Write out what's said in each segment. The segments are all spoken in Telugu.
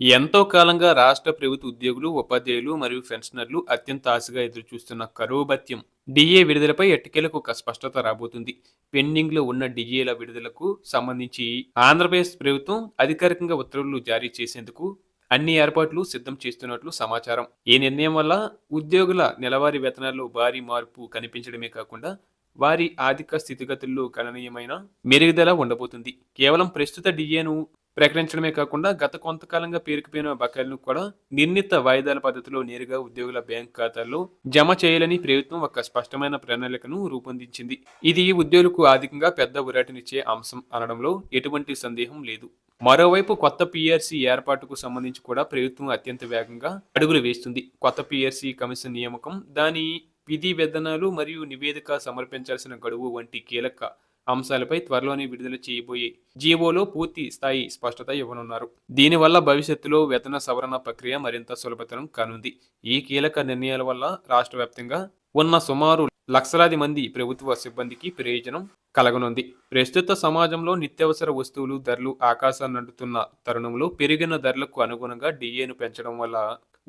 ఎంతో కాలంగా రాష్ట్ర ప్రభుత్వ ఉద్యోగులు ఉపాధ్యాయులు మరియు పెన్షనర్లు అత్యంత ఆశగా ఎదురుచూస్తున్న కరువు భత్యం డిఏ విడుదలపై ఎట్టకేలకు ఒక స్పష్టత రాబోతుంది. పెండింగ్లో ఉన్న డిఏల విడుదలకు సంబంధించి ఆంధ్రప్రదేశ్ ప్రభుత్వం అధికారికంగా ఉత్తర్వులు జారీ చేసేందుకు అన్ని ఏర్పాట్లు సిద్ధం చేస్తున్నట్లు సమాచారం. ఈ నిర్ణయం వల్ల ఉద్యోగుల నెలవారీ వేతనాల్లో భారీ మార్పు కనిపించడమే కాకుండా వారి ఆర్థిక స్థితిగతుల్లో గణనీయమైన మెరుగుదల ఉండబోతుంది. కేవలం ప్రస్తుత డిఏను ప్రకటించడమే కాకుండా గత కొంతకాలంగా పేరుకుపోయిన బకాయిలను కూడా నిర్ణీత వాయిదాల పద్ధతిలో నేరుగా ఉద్యోగుల బ్యాంక్ ఖాతాల్లో జమ చేయాలని ప్రభుత్వం ఒక స్పష్టమైన ప్రణాళికను రూపొందించింది. ఇది ఉద్యోగులకు ఆర్థికంగా పెద్ద ఉరాటినిచ్చే అంశం అనడంలో ఎటువంటి సందేహం లేదు. మరోవైపు కొత్త పీఆర్సీ ఏర్పాటుకు సంబంధించి కూడా ప్రభుత్వం అత్యంత వేగంగా అడుగులు వేస్తుంది. కొత్త పీఆర్సీ కమిషన్ నియామకం దాని విధి విధానాలు మరియు నివేదిక సమర్పించాల్సిన గడువు వంటి కీలక అంశాలపై త్వరలోనే విడుదల చేయబోయే జీవోలో పూర్తి స్థాయి స్పష్టత ఇవ్వనున్నారు. దీనివల్ల భవిష్యత్తులో వేతన సవరణ ప్రక్రియ మరింత సులభతరం కానుంది. ఈ కీలక నిర్ణయాల వల్ల రాష్ట్ర వ్యాప్తంగా ఉన్న సుమారు లక్షలాది మంది ప్రభుత్వ సిబ్బందికి ప్రయోజనం కలగనుంది. ప్రస్తుత సమాజంలో నిత్యావసర వస్తువులు ధరలు ఆకాశాన్ని అంటుతున్న తరుణంలో పెరిగిన ధరలకు అనుగుణంగా డిఏను పెంచడం వల్ల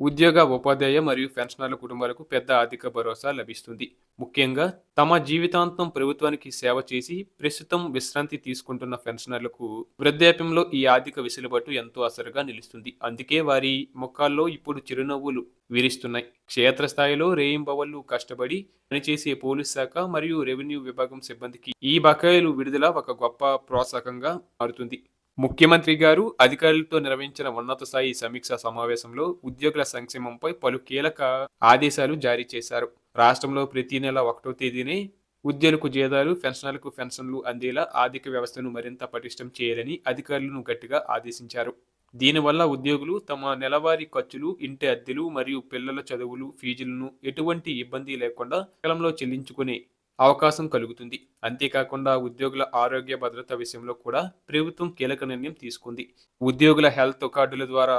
ఉద్యోగ ఉపాధ్యాయ మరియు పెన్షనర్ల కుటుంబాలకు పెద్ద ఆర్థిక భరోసా లభిస్తుంది. ముఖ్యంగా తమ జీవితాంతం ప్రభుత్వానికి సేవ చేసి ప్రస్తుతం విశ్రాంతి తీసుకుంటున్న పెన్షనర్లకు వృద్ధాప్యంలో ఈ ఆర్థిక వెసులుబాటు ఎంతో అసరుగా నిలుస్తుంది. అందుకే వారి ముఖాల్లో ఇప్పుడు చిరునవ్వులు విరిస్తున్నాయి. క్షేత్రస్థాయిలో రేయింబవళ్ళు కష్టపడి పనిచేసే పోలీస్ శాఖ మరియు రెవెన్యూ విభాగం సిబ్బందికి ఈ బకాయిలు విడుదల ఒక గొప్ప ప్రోత్సాహకంగా మారుతుంది. ముఖ్యమంత్రి గారు అధికారులతో నిర్వహించిన ఉన్నత స్థాయి సమీక్ష సమావేశంలో ఉద్యోగుల సంక్షేమంపై పలు కీలక ఆదేశాలు జారీ చేశారు. రాష్ట్రంలో ప్రతి నెల ఒకటో తేదీనే ఉద్యోగులకు జీతాలు పెన్షనర్లకు పెన్షన్లు అందేలా ఆర్థిక వ్యవస్థను మరింత పటిష్టం చేయాలని అధికారులను గట్టిగా ఆదేశించారు. దీనివల్ల ఉద్యోగులు తమ నెలవారీ ఖర్చులు ఇంటి అద్దెలు మరియు పిల్లల చదువులు ఫీజులను ఎటువంటి ఇబ్బంది లేకుండా కాలంలో చెల్లించుకునే అవకాశం కలుగుతుంది. అంతేకాకుండా ఉద్యోగుల ఆరోగ్య భద్రత విషయంలో కూడా ప్రభుత్వం కీలక నిర్ణయం తీసుకుంది. ఉద్యోగుల హెల్త్ కార్డుల ద్వారా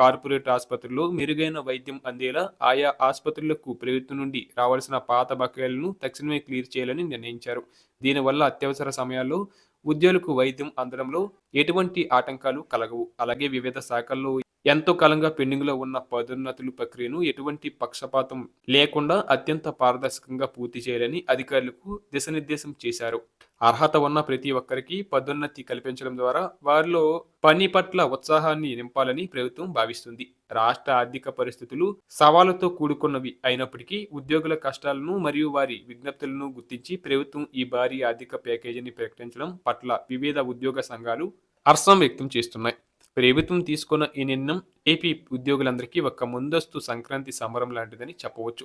కార్పొరేట్ ఆసుపత్రుల్లో మెరుగైన వైద్యం అందేలా ఆయా ఆసుపత్రులకు ప్రభుత్వం నుండి రావాల్సిన పాత బకాయిలను తక్షణమే క్లియర్ చేయాలని నిర్ణయించారు. దీనివల్ల అత్యవసర సమయాల్లో ఉద్యోగులకు వైద్యం అందడంలో ఎటువంటి ఆటంకాలు కలగవు. అలాగే వివిధ శాఖల్లో ఎంతో కాలంగా పెండింగ్లో ఉన్న పదోన్నతుల ప్రక్రియను ఎటువంటి పక్షపాతం లేకుండా అత్యంత పారదర్శకంగా పూర్తి చేయాలని అధికారులకు దిశనిర్దేశం చేశారు. అర్హత ఉన్న ప్రతి ఒక్కరికి పదోన్నతి కల్పించడం ద్వారా వారిలో పని పట్ల ఉత్సాహాన్ని నింపాలని ప్రభుత్వం భావిస్తుంది. రాష్ట్ర ఆర్థిక పరిస్థితులు సవాళ్ళతో కూడుకున్నవి అయినప్పటికీ ఉద్యోగుల కష్టాలను మరియు వారి విజ్ఞప్తులను గుర్తించి ప్రభుత్వం ఈ భారీ ఆర్థిక ప్యాకేజీని ప్రకటించడం పట్ల వివిధ ఉద్యోగ సంఘాలు హర్షం వ్యక్తం చేస్తున్నాయి. ప్రభుత్వం తీసుకున్న ఈ నిర్ణయం ఏపీ ఉద్యోగులందరికీ ఒక ముందస్తు సంక్రాంతి సంబరం లాంటిదని చెప్పవచ్చు.